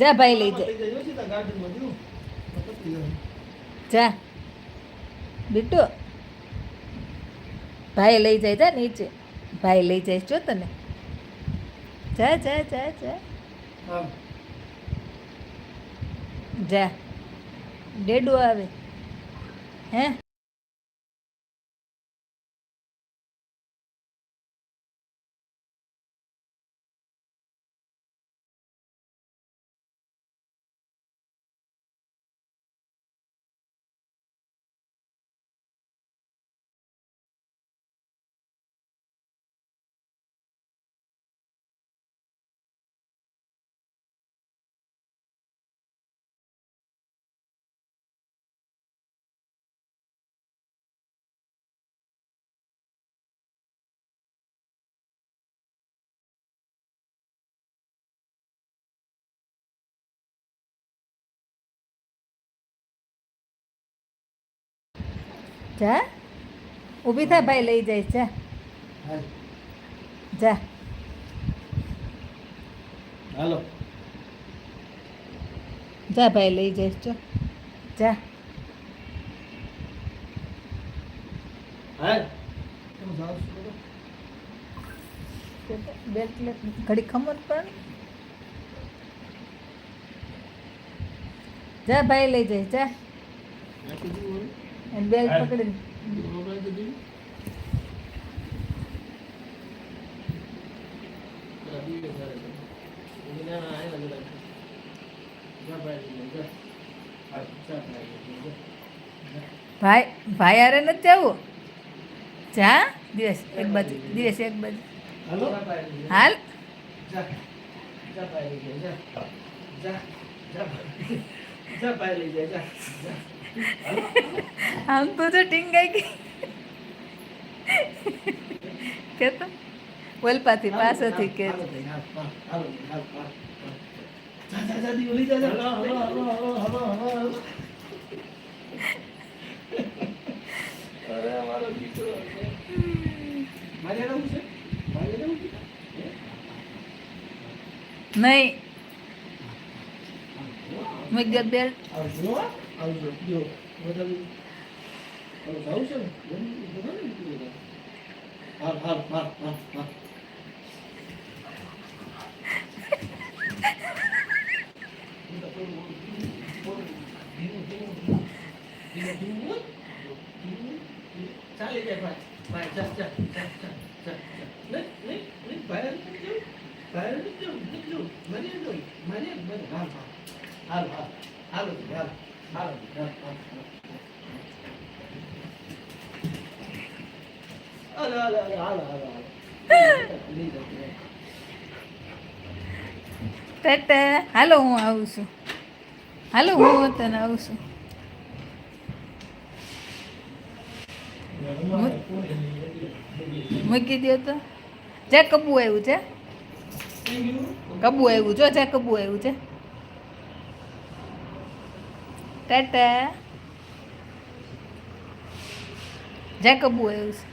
જા ભાઈ લઈ જો. જા. બીટુ ભાઈ લઈ જાય જા નીચે. ભાઈ લઈ જાય જો તને. જા જા જા જા. જા. ડેડું આવે. હે? જા ઊભી થા ભાઈ લઈ જાય જા. જા. હાલો. જા ભાઈ લઈ જઈશ જો. જા. ઘડી ખમર પણ. જા ભાઈ લઈ જઈશ જા. ભાઈ ભાઈ આરે નથી જવું જા દિવેશ એક બાજુ દિવેશ એક બાજુ હાલ જા જા જા જા આમ તો જો ટીંગાઈ ગઈ કેતો? વલપાથી પાસેથી કે. નહીં. મેં ગબ્બેલ આવજો. જો બધા ભાવ છે ને? હાલ હાલ હાલ હાલ હાલ. ચાલી જાય ભાઈ. ભાઈ, ચાલ ચાલ ચાલ ચાલ ચાલ નહીં નહીં નહીં, ભાઈ નીકળ્યું ભાઈ નીકળ્યું નીકળ્યું મને નહીં, મને મને, હાલ હાલ. હાલ હાલ. હાલ હાલ. ટેટા, હાલો હું આવું છું. હાલો હું તને આવું છું. મૂકી દો તો. જે કબુ આવ્યું છે? કબુ આવ્યું, જો જે કબુ આવ્યું છે. ટાટા. જ્યાં કબુ આવ્યું છે.